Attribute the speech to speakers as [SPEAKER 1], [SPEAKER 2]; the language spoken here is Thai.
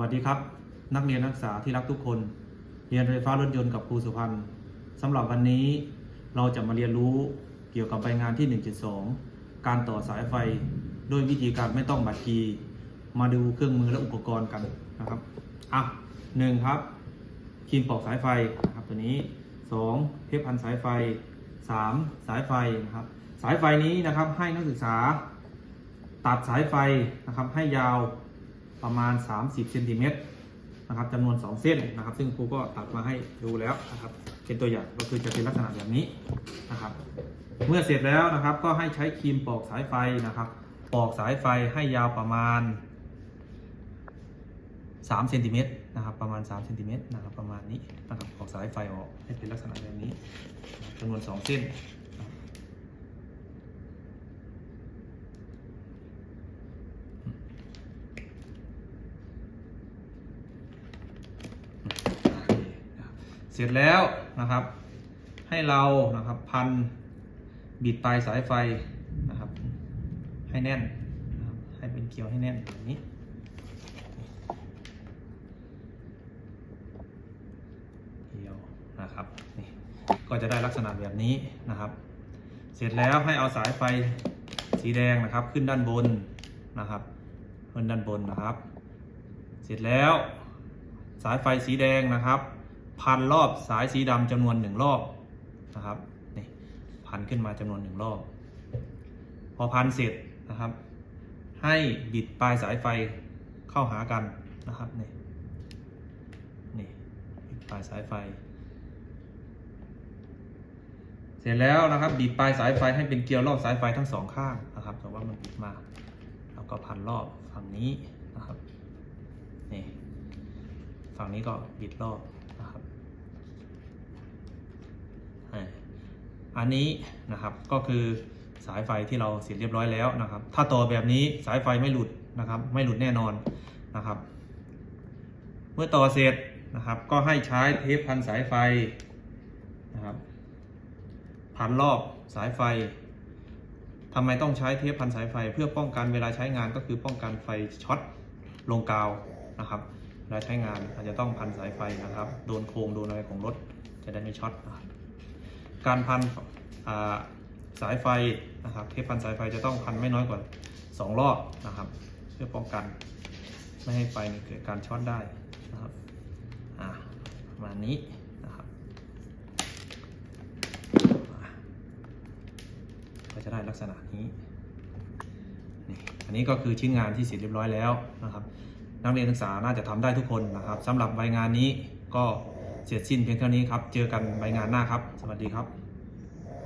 [SPEAKER 1] วัสดีครับ นักเรียนนักศึกษาที่รักทุกคน เรียนไฟฟ้ารถยนต์กับครูสุพันธ์สำหรับวันนี้เราจะมาเรียนรู้เกี่ยวกับใบงานที่ 1.2 การต่อสายไฟด้วยวิธีการไม่ต้องบัดกีย์มาดูเครื่องมือและอุปกรณ์กันนะครับอะหนึ่งครับครีมปอกสายไฟนะครับตัวนี้สองเทปพันสายไฟสามสายไฟนะครับ สายไฟนี้นะครับให้นักศึกษา ตัดสายไฟนะครับให้ยาว ประมาณ 30เซนติเมตรนะครับจำนวน 2 เส้นนะครับ ซึ่งครูก็ตัดมาให้ดูแล้วนะครับ เป็นตัวอย่างก็คือจะเป็นลักษณะแบบนี้นะครับ เมื่อเสร็จแล้วนะครับ ก็ให้ใช้ครีมปอกสายไฟนะครับปอกสายไฟให้ยาวประมาณ3เซนติเมตรนะครับ ประมาณ3เซนติเมตรนะครับ ประมาณนี้นะครับปอกสายไฟออกให้เป็นลักษณะแบบนี้จำนวน 2 เส้น เสร็จแล้วนะครับ ให้เรานะครับพันบิดปลายสายไฟนะครับ ให้แน่นนะครับให้เป็นเกลียวให้แน่นแบบนี้เกลียวนะครับนี่ก็จะได้ลักษณะแบบนี้นะครับ เสร็จแล้วให้เอาสายไฟสีแดงนะครับ ขึ้นด้านบนนะครับขึ้นด้านบนนะครับ เสร็จแล้วสายไฟสีแดงนะครับ พันรอบสายสีดำจำนวนหนึ่งรอบนะครับนี่พันขึ้นมาจำนวนหนึ่งรอบ พอพันเสร็จนะครับ ให้บิดปลายสายไฟเข้าหากันนะครับนี่นี่บิดปลายสายไฟ เสร็จแล้วนะครับบิดปลายสายไฟให้เป็นเกลียวรอบสายไฟทั้งสองข้างนะครับแต่ว่ามันบิดมาแล้วก็พันรอบฝั่งนี้นะครับนี่ฝั่งนี้ก็บิดรอบนะครับ อันนี้นะครับก็คือสายไฟที่เราเสร็จเรียบร้อยแล้วนะครับ ถ้าต่อแบบนี้สายไฟไม่หลุดนะครับ ไม่หลุดแน่นอนนะครับ เมื่อต่อเสร็จนะครับ ก็ให้ใช้เทปพันสายไฟนะครับพันรอบสายไฟทำไมต้องใช้เทปพันสายไฟ เพื่อป้องกันเวลาใช้งานก็คือป้องกันไฟช็อตลงกาวนะครับเวลาใช้งานอาจจะต้องพันสายไฟนะครับ โดนโครงโดนอะไรของรถจะได้ไม่ช็อตนะครับ การพันสายไฟนะครับเทปพันสายไฟจะต้องพันไม่น้อยกว่า 2 รอบนะครับเพื่อป้องกันไม่ให้ไฟมีเกิดการช็อตได้นะครับอ่าประมาณนี้นะครับก็จะได้ลักษณะนี้นี่อันนี้ก็คือชิ้นงานที่เสร็จเรียบร้อยแล้วนะครับ นักเรียนนักศึกษาน่าจะทำได้ทุกคนนะครับสำหรับใบงานนี้ก็ เสร็จสิ้นเพียงเท่านี้ครับ เจอกันใบงานหน้าครับ สวัสดีครับ